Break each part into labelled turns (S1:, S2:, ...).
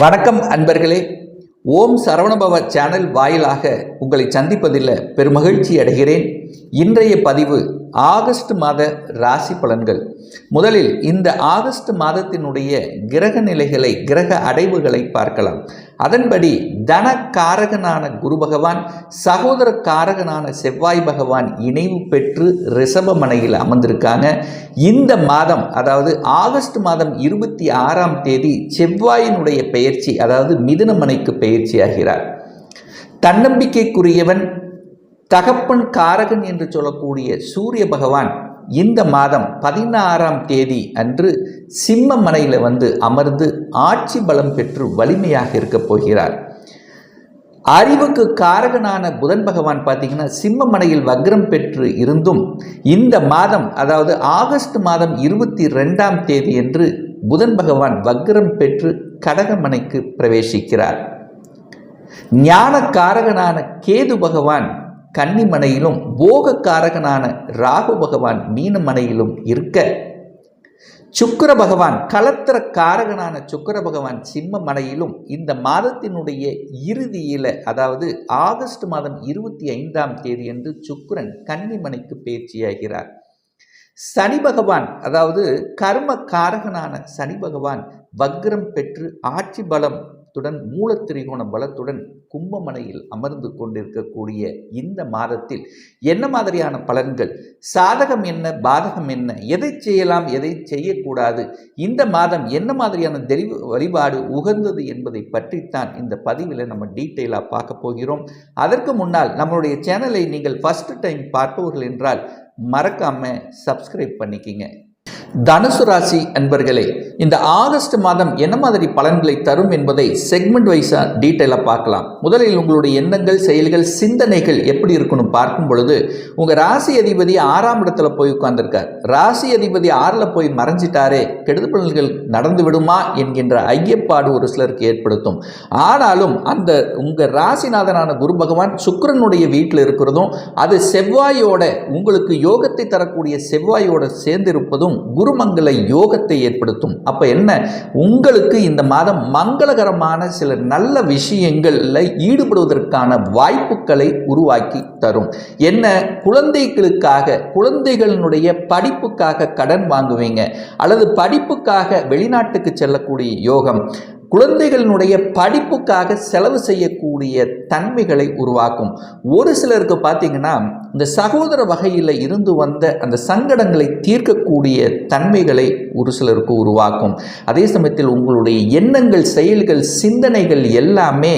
S1: வணக்கம் அன்பர்களே. ஓம் சரவணபவ சேனல் வாயிலாக உங்களை சந்திப்பதில் பெருமகிழ்ச்சி அடைகிறேன். இன்றைய பதிவு ஆகஸ்ட் மாத ராசி பலன்கள். முதலில் இந்த ஆகஸ்ட் மாதத்தினுடைய கிரக நிலைகளை கிரக அடைவுகளை பார்க்கலாம். அதன்படி தன காரகனான குரு பகவான் சகோதர காரகனான செவ்வாய் பகவான் இணைவு பெற்று ரிஷபமனையில் அமர்ந்திருக்காங்க. இந்த மாதம் அதாவது ஆகஸ்ட் மாதம் இருபத்தி ஆறாம் தேதி செவ்வாயினுடைய பெயர்ச்சி அதாவது மிதுனமனைக்கு பெயர்ச்சி ஆகிறார். தன்னம்பிக்கைக்குரியவன் தகப்பன் காரகன் என்று சொல்லக்கூடிய சூரிய பகவான் இந்த மாதம் பதினாறாம் தேதி அன்று சிம்ம மனையில் வந்து அமர்ந்து ஆட்சி பலம் பெற்று வலிமையாக இருக்கப் போகிறார். அறிவுக்கு காரகனான புதன் பகவான் பார்த்தீங்கன்னா சிம்ம மனையில் வக்ரம் பெற்று இருந்தும் இந்த மாதம் அதாவது ஆகஸ்ட் மாதம் இருபத்தி ரெண்டாம் தேதி என்று புதன் பகவான் வக்ரம் பெற்று கடகமனைக்கு பிரவேசிக்கிறார். ஞான காரகனான கேது பகவான் கன்னிமனையிலும் போக காரகனான ராகு பகவான் மீனமனையிலும் இருக்க சுக்கர பகவான் கலத்திர காரகனான சுக்கர பகவான் சிம்ம மலையிலும் இந்த மாதத்தினுடைய இறுதியில் அதாவது ஆகஸ்ட் மாதம் இருபத்தி ஐந்தாம் தேதி என்று சுக்கரன் கன்னிமனைக்கு பயிற்சியாகிறார் சனி பகவான் அதாவது கர்ம காரகனான சனி பகவான் வக்ரம் பெற்று ஆட்சி பலம் துடன் மூலத்திரிகோண பலத்துடன் கும்பமனையில் அமர்ந்து கொண்டிருக்கக்கூடிய இந்த மாதத்தில் என்ன மாதிரியான பலன்கள்? சாதகம் என்ன? பாதகம் என்ன? எதை செய்யலாம்? எதை செய்யக்கூடாது? இந்த மாதம் என்ன மாதிரியான தெளிவு வழிபாடு உகந்தது என்பதை பற்றித்தான் இந்த பதிவில் நம்ம டீட்டெயிலாக பார்க்க போகிறோம். அதற்கு முன்னால் நம்மளுடைய சேனலை நீங்கள் ஃபஸ்ட்டு டைம் பார்ப்பவர்கள் என்றால் மறக்காமல் சப்ஸ்கிரைப் பண்ணிக்கிங்க. தனுசு ராசி அன்பர்களே இந்த ஆகஸ்ட் மாதம் என்ன மாதிரி பலன்களை தரும் என்பதை செக்மெண்ட் வைஸாக டீட்டெயிலாக பார்க்கலாம். முதலில் உங்களுடைய எண்ணங்கள் செயல்கள் சிந்தனைகள் எப்படி இருக்கணும் பார்க்கும் பொழுது உங்கள் ராசி அதிபதி ஆறாம் இடத்துல போய் உட்கார்ந்துருக்கார். ராசி அதிபதி ஆறில் போய் மறைஞ்சிட்டாரே கெடுதல் பலன்கள் நடந்து விடுமா என்கின்ற ஐயப்பாடு ஒரு சிலருக்கு ஏற்படுத்தும். ஆனாலும் அந்த உங்கள் ராசிநாதனான குரு பகவான் சுக்கரனுடைய வீட்டில் இருக்கிறதும் அது செவ்வாயோட உங்களுக்கு யோகத்தை தரக்கூடிய செவ்வாயோட சேர்ந்திருப்பதும் குருமங்கள யோகத்தை ஏற்படுத்தும். அப்போ என்ன? உங்களுக்கு இந்த மாதம் மங்களகரமான சில நல்ல விஷயங்களில் ஈடுபடுவதற்கான வாய்ப்புகளை உருவாக்கி தரும். என்ன? குழந்தைகளுக்காக குழந்தைகளினுடைய படிப்புக்காக கடன் வாங்குவீங்க. அல்லது படிப்புக்காக வெளிநாட்டுக்கு செல்லக்கூடிய யோகம். குழந்தைகளினுடைய படிப்புக்காக செலவு செய்யக்கூடிய தன்மைகளை உருவாக்கும். ஒரு சிலருக்கு பார்த்தீங்கன்னா இந்த சகோதர வகையில் இருந்து வந்த அந்த சங்கடங்களை தீர்க்கக்கூடிய தன்மைகளை ஒரு சிலருக்கு உருவாக்கும். அதே சமயத்தில் உங்களுடைய எண்ணங்கள் செயல்கள் சிந்தனைகள் எல்லாமே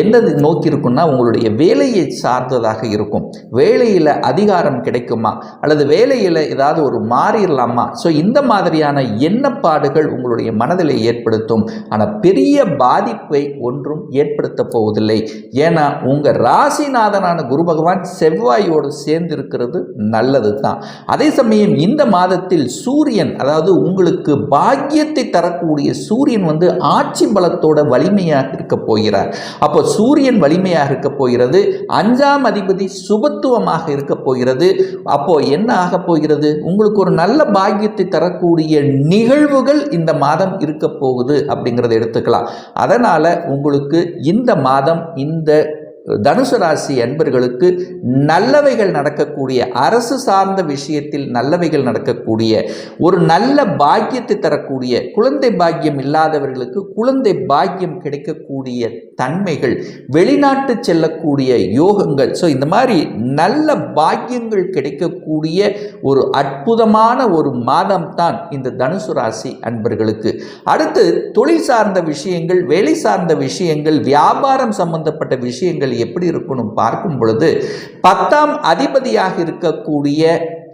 S1: என்னது நோக்கி இருக்குன்னா உங்களுடைய வேலையை சார்ந்ததாக இருக்கும். வேலையில் அதிகாரம் கிடைக்குமா? அல்லது வேலையில் ஏதாவது ஒரு மாறிடலாமா ஸோ இந்த மாதிரியான எண்ணப்பாடுகள் உங்களுடைய மனதில் ஏற்படுத்தும். ஆனால் பெரிய பாதிப்பை ஒன்றும் ஏற்படுத்த போவதில்லை. ஏன்னா உங்கள் ராசிநாதனான குரு பகவான் செவ்வாயோடு சேர்ந்து இருக்கிறது நல்லது தான் அதே சமயம் இந்த மாதத்தில் சூரியன் அதாவது உங்களுக்கு பாக்கியத்தை தரக்கூடிய சூரியன் வந்து ஆட்சி பலத்தோட வலிமையாக இருக்க போகிறார். அப்போ அப்போ சூரியன் வலிமையாக இருக்க போகிறது அஞ்சாம் அதிபதி சுபத்துவமாக இருக்க போகிறது. அப்போ என்ன ஆக போகிறது? உங்களுக்கு ஒரு நல்ல பாக்கியத்தை தரக்கூடிய நிகழ்வுகள் இந்த மாதம் இருக்க போகுது அப்படிங்கிறத எடுத்துக்கலாம். அதனால் உங்களுக்கு இந்த மாதம் இந்த தனுசு ராசி அன்பர்களுக்கு நல்லவைகள் நடக்கக்கூடிய அரசு சார்ந்த விஷயத்தில் நல்லவைகள் நடக்கக்கூடிய ஒரு நல்ல பாக்கியத்தை தரக்கூடிய குழந்தை பாக்கியம் இல்லாதவர்களுக்கு குழந்தை பாக்கியம் கிடைக்கக்கூடிய தன்மைகள் வெளிநாட்டு செல்லக்கூடிய யோகங்கள். ஸோ இந்த மாதிரி நல்ல பாக்கியங்கள் கிடைக்கக்கூடிய ஒரு அற்புதமான ஒரு மாதம் தான் இந்த தனுசு ராசி அன்பர்களுக்கு. அடுத்து தொழில் சார்ந்த விஷயங்கள் வேலை சார்ந்த விஷயங்கள் வியாபாரம் சம்பந்தப்பட்ட விஷயங்கள் எப்படி இருக்கணும் பார்க்கும் பொழுது பத்தாம் அதிபதியாக இருக்கக்கூடிய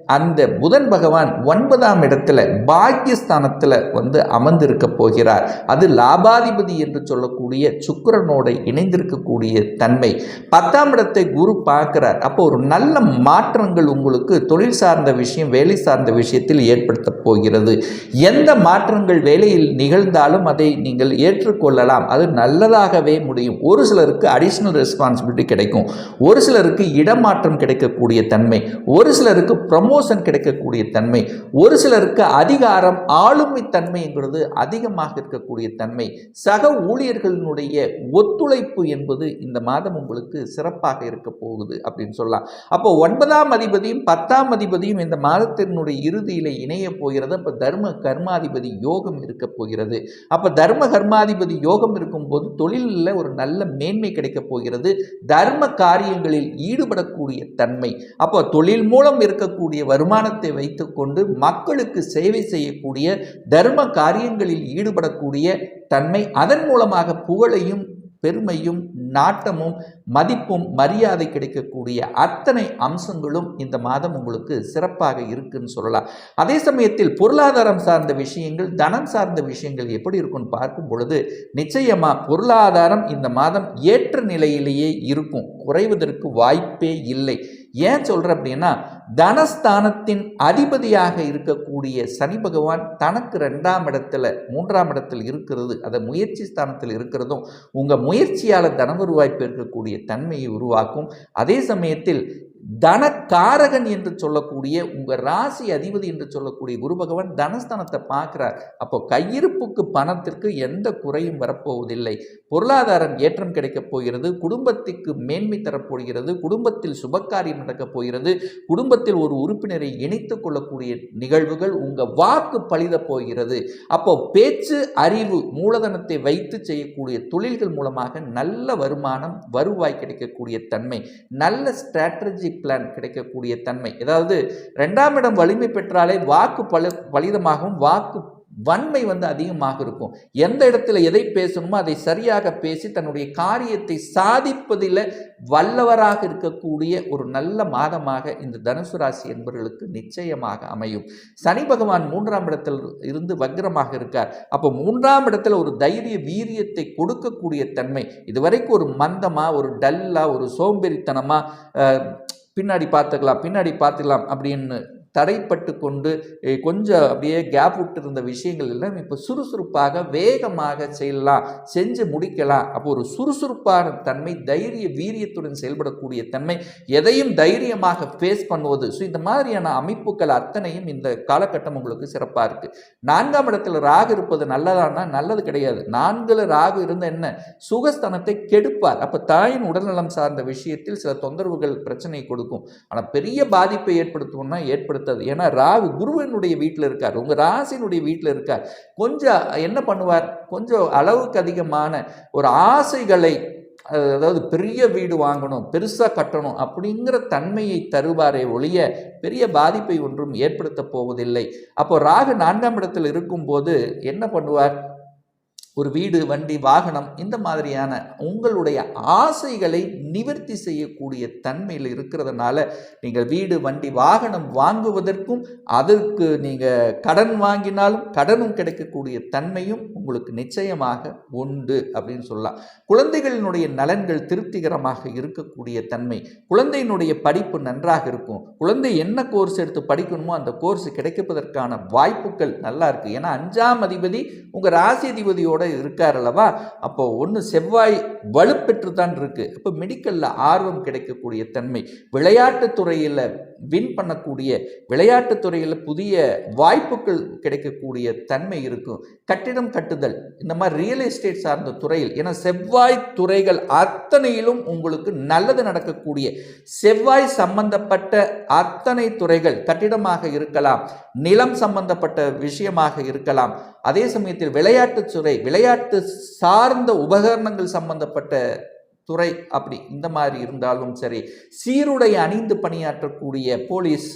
S1: அந்த புதன் பகவான் ஒன்பதாம் இடத்துல பாக்கியஸ்தானத்தில் வந்து அமர்ந்திருக்க போகிறார். அது லாபாதிபதி என்று சொல்லக்கூடிய சுக்கிரனோட இணைந்திருக்கக்கூடிய தன்மை. பத்தாம் இடத்தை குரு பார்க்கிறார். அப்போ ஒரு நல்ல மாற்றங்கள் உங்களுக்கு தொழில் சார்ந்த விஷயம் வேலை சார்ந்த விஷயத்தில் ஏற்படுத்த போகிறது. எந்த மாற்றங்கள் வேலையில் நிகழ்ந்தாலும் அதை நீங்கள் ஏற்றுக்கொள்ளலாம். அது நல்லதாகவே முடியும். ஒரு சிலருக்கு அடிஷ்னல் ரெஸ்பான்சிபிலிட்டி கிடைக்கும். ஒரு சிலருக்கு இடமாற்றம் கிடைக்கக்கூடிய தன்மை. ஒரு சிலருக்கு ப்ரமோ ப்ரமோஷன் கிடைக்கக்கூடிய தன்மை ஒரு சிலருக்கு அதிகாரம் ஆளுமை தன்மைங்கிறது அதிகமாக இருக்கக்கூடிய தன்மை. சக ஊழியர்களினுடைய ஒத்துழைப்பு என்பது இந்த மாதம் உங்களுக்கு சிறப்பாக இருக்க போகுது அப்படின்னு சொல்லலாம். அப்போ ஒன்பதாம் அதிபதியும் பத்தாம் அதிபதியும் இந்த மாதத்தினுடைய இறுதியில் இணைய போகிறது. அப்போ தர்ம கர்மாதிபதி யோகம் இருக்க போகிறது. அப்போ தர்ம கர்மாதிபதி யோகம் இருக்கும்போது தொழிலில் ஒரு நல்ல மேன்மை கிடைக்க போகிறது. தர்ம காரியங்களில் ஈடுபடக்கூடிய தன்மை. அப்போ தொழில் மூலம் இருக்கக்கூடிய வருமானத்தை வைத்துக்கொண்டு மக்களுக்கு சேவை செய்யக்கூடிய தர்ம காரியங்களில் ஈடுபடக்கூடிய தன்மை அதன் மூலமாக புகழையும் பெருமையும் நாட்டமும் மதிப்பும் மரியாதை கிடைக்கக்கூடிய அத்தனை அம்சங்களும் இந்த மாதம் உங்களுக்கு சிறப்பாக இருக்குன்னு சொல்லலாம். அதே சமயத்தில் பொருளாதாரம் சார்ந்த விஷயங்கள் தனம் சார்ந்த விஷயங்கள் எப்படி இருக்குன்னு பார்க்கும் பொழுது நிச்சயமாக பொருளாதாரம் இந்த மாதம் ஏற்ற நிலையிலேயே இருக்கும். குறைவதற்கு வாய்ப்பே இல்லை. ஏன் சொல்கிறேன் அப்படின்னா தனஸ்தானத்தின் அதிபதியாக இருக்கக்கூடிய சனி பகவான் தனக்கு ரெண்டாம் இடத்துல மூன்றாம் இடத்தில் இருக்கிறது அதை முயற்சி ஸ்தானத்தில் இருக்கிறதும் உங்கள் முயற்சியால் தன வருவாய் பெருக்கக்கூடிய தன்மையை உருவாக்கும். அதே சமயத்தில் தனக்காரகன் என்று சொல்லக்கூடிய உங்கள் ராசி அதிபதி என்று சொல்லக்கூடிய குரு பகவான் தனஸ்தனத்தை பார்க்குறார். அப்போ கையிருப்புக்கு பணத்திற்கு எந்த குறையும் வரப்போவதில்லை. பொருளாதாரம் ஏற்றம் கிடைக்கப் போகிறது. குடும்பத்திற்கு மேன்மை தரப்போகிறது குடும்பத்தில் சுபகாரியம் நடக்கப் போகிறது. குடும்பத்தில் ஒரு உறுப்பினரை இணைத்து கொள்ளக்கூடிய நிகழ்வுகள் உங்கள் வாக்கு பழித போகிறது. அப்போ பேச்சு அறிவு மூலதனத்தை வைத்து செய்யக்கூடிய தொழில்கள் மூலமாக நல்ல வருமானம் வருவாய் கிடைக்கக்கூடிய தன்மை நல்ல ஸ்ட்ராட்டஜி பிளான் கிடைக்கக்கூடிய தன்மை. அதாவது ரெண்டாம் இடம் வலிமை பெற்றாலே வாக்கு பல பலிதமாகவும் வாக்கு வன்மை வந்து அதிகமாக இருக்கும். எந்த இடத்துல எதை பேசணுமோ அதை சரியாக பேசி தன்னுடைய காரியத்தை சாதிப்பதில் வல்லவராக இருக்கக்கூடிய ஒரு நல்ல மாதமாக இந்த தனுசு ராசி என்பவர்களுக்கு நிச்சயமாக அமையும். சனி பகவான் மூன்றாம் இடத்தில் இருந்து வக்ரமாக இருக்கார். அப்போ மூன்றாம் இடத்துல ஒரு தைரிய வீரியத்தை கொடுக்கக்கூடிய தன்மை. இதுவரைக்கும் ஒரு மந்தமாக ஒரு டல்லா ஒரு சோம்பேறித்தனமாக பின்னாடி பார்த்துக்கலாம் பின்னாடி பார்த்துக்கலாம் அப்படின்னு தடைப்பட்டு கொண்டு கொஞ்சம் அப்படியே கேப் விட்டு இருந்த விஷயங்கள் எல்லாம் இப்போ சுறுசுறுப்பாக வேகமாக செய்யலாம் செஞ்சு முடிக்கலாம். அப்போ ஒரு சுறுசுறுப்பான தன்மை தைரிய வீரியத்துடன் செயல்படக்கூடிய தன்மை எதையும் தைரியமாக ஃபேஸ் பண்ணுவது. ஸோ இந்த மாதிரியான அமைப்புகள் அத்தனையும் இந்த காலகட்டம் உங்களுக்கு சிறப்பாக இருக்குது நான்காம் இடத்துல ராகு இருப்பது நல்லதானா? நல்லது கிடையாது. நான்கில் ராகு இருந்த என்ன? சுகஸ்தானத்தை கெடுப்பார். அப்போ தாயின் உடல்நலம் சார்ந்த விஷயத்தில் சில தொந்தரவுகள் பிரச்சனை கொடுக்கும். ஆனால் பெரிய பாதிப்பை ஏற்படுத்தும்னா ஏற்படுத்தாது ஏன்னா ராகு குருவனுடைய வீட்டில் இருக்கார். உங்கள் ராசினுடைய வீட்டில் இருக்கார். கொஞ்சம் என்ன பண்ணுவார்? கொஞ்சம் அளவுக்கு அதிகமான ஒரு ஆசைகளை அதாவது பெரிய வீடு வாங்கணும் பெருசாக கட்டணும் அப்படிங்கிற தன்மையை தருவாரே ஒழிய பெரிய பாதிப்பை ஒன்றும் ஏற்படுத்த போவதில்லை. அப்போ ராகு நான்காம் இடத்தில் இருக்கும்போது என்ன பண்ணுவார்? ஒரு வீடு வண்டி வாகனம் இந்த மாதிரியான உங்களுடைய ஆசைகளை நிவர்த்தி செய்யக்கூடிய தன்மையில் இருக்கிறதுனால நீங்கள் வீடு வண்டி வாகனம் வாங்குவதற்கும் அதற்கு நீங்கள் கடன் வாங்கினாலும் கடனும் கிடைக்கக்கூடிய தன்மையும் உங்களுக்கு நிச்சயமாக உண்டு அப்படின்னு சொல்லலாம். குழந்தைகளினுடைய நலன்கள் திருப்திகரமாக இருக்கக்கூடிய தன்மை குழந்தையினுடைய படிப்பு நன்றாக இருக்கும். குழந்தை என்ன கோர்ஸ் எடுத்து படிக்கணுமோ அந்த கோர்ஸ் கிடைக்கப்பதற்கான வாய்ப்புகள் நல்லா இருக்குது ஏன்னா அஞ்சாம் அதிபதி உங்கள் ராசி அதிபதியோட இருக்கார் அல்லவா? அப்போ ஒன்று செவ்வாய் வலுப்பெற்று தான் இருக்கு. இப்போ மெடிக்கலில் ஆர்வம் கிடைக்கக்கூடிய தன்மை விளையாட்டுத் துறையில் வின் பண்ணக்கூடிய விளையாட்டுத் துறையில் புதிய வாய்ப்புகள் கிடைக்கக்கூடிய தன்மை இருக்கும். கட்டிடம் கட்டுதல் இந்த மாதிரி ரியல் எஸ்டேட் சார்ந்த துறையில் ஏன்னா செவ்வாய் துறைகள் அத்தனையிலும் உங்களுக்கு நல்லது நடக்கக்கூடிய செவ்வாய் சம்பந்தப்பட்ட அத்தனை துறைகள் கட்டிடமாக இருக்கலாம் நிலம் சம்பந்தப்பட்ட விஷயமாக இருக்கலாம் அதே சமயத்தில் விளையாட்டுத் துறை விளையாட்டு சார்ந்த உபகரணங்கள் சம்பந்தப்பட்ட துறை அப்படி இந்த மாதிரி இருந்தாலும் சரி சீருடை அணிந்து பணியாற்றக்கூடிய போலீஸ்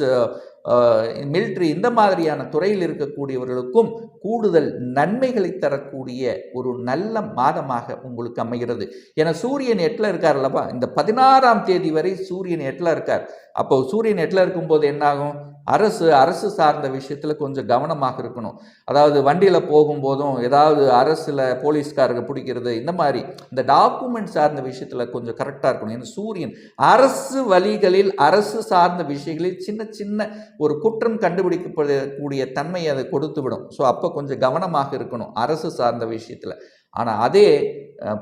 S1: மிலிட்ரி இந்த மாதிரியான துறையில் இருக்கக்கூடியவர்களுக்கும் கூடுதல் நன்மைகளை தரக்கூடிய ஒரு நல்ல மாதமாக உங்களுக்கு அமைகிறது. ஏன்னா சூரியன் எட்டில் இருக்கார் அல்லவா? இந்த பதினாறாம் தேதி வரை சூரியன் எட்டில் இருக்கார். அப்போ சூரியன் எட்டில் இருக்கும்போது என்னாகும்? அரசு அரசு சார்ந்த விஷயத்தில் கொஞ்சம் கவனமாக இருக்கணும். அதாவது வண்டியில் போகும்போதும் ஏதாவது அரசில் போலீஸ்காரங்க பிடிக்கிறது இந்த மாதிரி. இந்த டாக்குமெண்ட் சார்ந்த விஷயத்தில் கொஞ்சம் கரெக்டாக இருக்கணும். ஏன்னா சூரியன் அரசு வழிகளில் அரசு சார்ந்த விஷயங்களில் சின்ன சின்ன ஒரு குற்றம் கண்டுபிடிக்கப்படக்கூடிய தன்மையை அதை கொடுத்து விடும் ஸோ அப்போ கொஞ்சம் கவனமாக இருக்கணும் அரசு சார்ந்த விஷயத்தில். ஆனால் அதே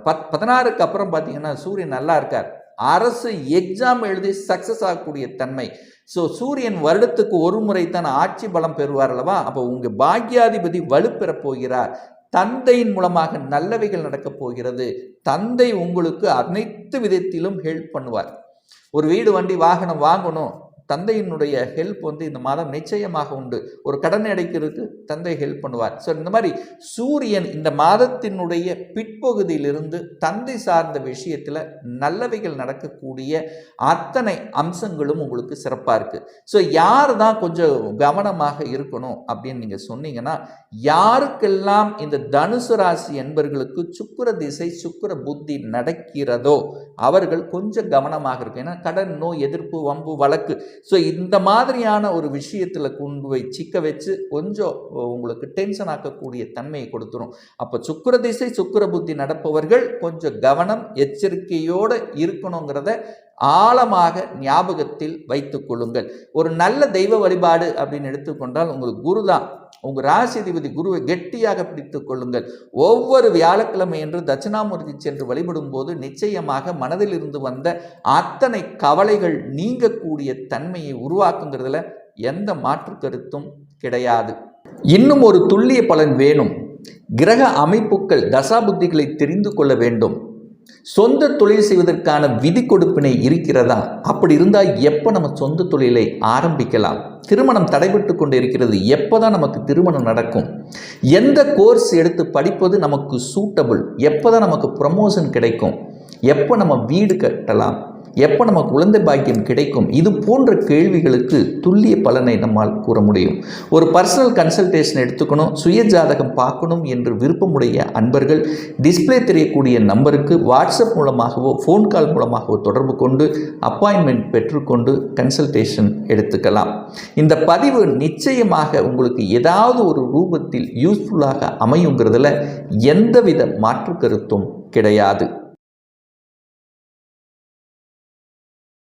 S1: பத் பதினாறுக்கு அப்புறம் பார்த்தீங்கன்னா சூரியன் நல்லா இருக்கார். அரசு எக்ஸாம் எழுதி சக்ஸஸ் ஆகக்கூடிய தன்மை. ஸோ சூரியன் வருடத்துக்கு ஒரு முறை தான் ஆட்சி பலம் பெறுவார் அல்லவா? அப்போ உங்கள் பாக்யாதிபதி வலுப்பெறப் போகிறார். தந்தையின் மூலமாக நல்லவைகள் நடக்கப் போகிறது. தந்தை உங்களுக்கு அனைத்து விதத்திலும் ஹெல்ப் பண்ணுவார். ஒரு வீடு வண்டி வாகனம் வாங்கணும். தந்தையினுடைய ஹெல்ப் வந்து இந்த மாதம் நிச்சயமாக உண்டு. ஒரு கடன் அடைக்கிறதுக்கு தந்தை ஹெல்ப் பண்ணுவார். ஸோ இந்த மாதிரி சூரியன் இந்த மாதத்தினுடைய பிற்பகுதியிலிருந்து தந்தை சார்ந்த விஷயத்தில் நல்லவைகள் நடக்கக்கூடிய அத்தனை அம்சங்களும் உங்களுக்கு சிறப்பாக இருக்குது ஸோ யார் தான் கொஞ்சம் கவனமாக இருக்கணும் அப்படின்னு நீங்கள் சொன்னீங்கன்னா யாருக்கெல்லாம் இந்த தனுசு ராசி என்பர்களுக்கு சுக்கிர திசை சுக்கிர புத்தி நடக்கிறதோ அவர்கள் கொஞ்சம் கவனமாக இருக்கும் ஏன்னா கடன் நோய் எதிர்ப்பு வம்பு வழக்கு ஸோ இந்த மாதிரியான ஒரு விஷயத்தில் கொண்டு போய் சிக்க வச்சு கொஞ்சம் உங்களுக்கு டென்ஷன் ஆக்கக்கூடிய தன்மையை கொடுத்துரும். அப்போ சுக்கிர திசை சுக்கிர புத்தி நடப்பவர்கள் கொஞ்சம் கவனம் எச்சரிக்கையோடு இருக்கணுங்கிறத ஆழமாக ஞாபகத்தில் வைத்துக் கொள்ளுங்கள். ஒரு நல்ல தெய்வ வழிபாடு அப்படின்னு எடுத்துக்கொண்டால் உங்களுக்கு குரு தான் உங்கள் ராசிதிபதி குருவை கெட்டியாக பிடித்து கொள்ளுங்கள். ஒவ்வொரு வியாழக்கிழமை என்று தட்சிணாமூர்த்தி சென்று வழிபடும் போது நிச்சயமாக மனதில் இருந்து வந்த அத்தனை கவலைகள் நீங்கக்கூடிய தன்மையை உருவாக்குங்கிறதுல எந்த மாற்று கருத்தும் கிடையாது. இன்னும் ஒரு துல்லிய பலன் வேணும். கிரக அமைப்புகள் தசாபுத்திகளை தெரிந்து கொள்ள வேண்டும். சொந்த தொழில் செய்வதற்கான விதி கொடுப்பினை இருக்கிறதா? அப்படி இருந்தால் எப்போ நம்ம சொந்த தொழிலை ஆரம்பிக்கலாம்? திருமணம் தடைபட்டு கொண்டு இருக்கிறது எப்போ தான் நமக்கு திருமணம் நடக்கும்? எந்த கோர்ஸ் எடுத்து படிப்பது நமக்கு சூட்டபிள் எப்போ தான் நமக்கு ப்ரமோஷன் கிடைக்கும்? எப்போ நம்ம வீடு கட்டலாம்? எப்போ நம்ம குழந்தை பாக்கியம் கிடைக்கும்? இது போன்ற கேள்விகளுக்கு துல்லிய பலனை நம்மால் கூற முடியும். ஒரு பர்சனல் கன்சல்டேஷன் எடுத்துக்கணும் சுய ஜாதகம் பார்க்கணும் என்று விருப்பமுடைய அன்பர்கள் டிஸ்பிளே தெரியக்கூடிய நம்பருக்கு வாட்ஸ்அப் மூலமாகவோ ஃபோன் கால் மூலமாகவோ தொடர்பு கொண்டு அப்பாயின்மெண்ட் பெற்றுக்கொண்டு கன்சல்டேஷன் எடுத்துக்கலாம். இந்த பதிவு நிச்சயமாக உங்களுக்கு ஏதாவது ஒரு ரூபத்தில் யூஸ்ஃபுல்லாக அமையுங்கிறதுல எந்தவித மாற்று கருத்தும் கிடையாது.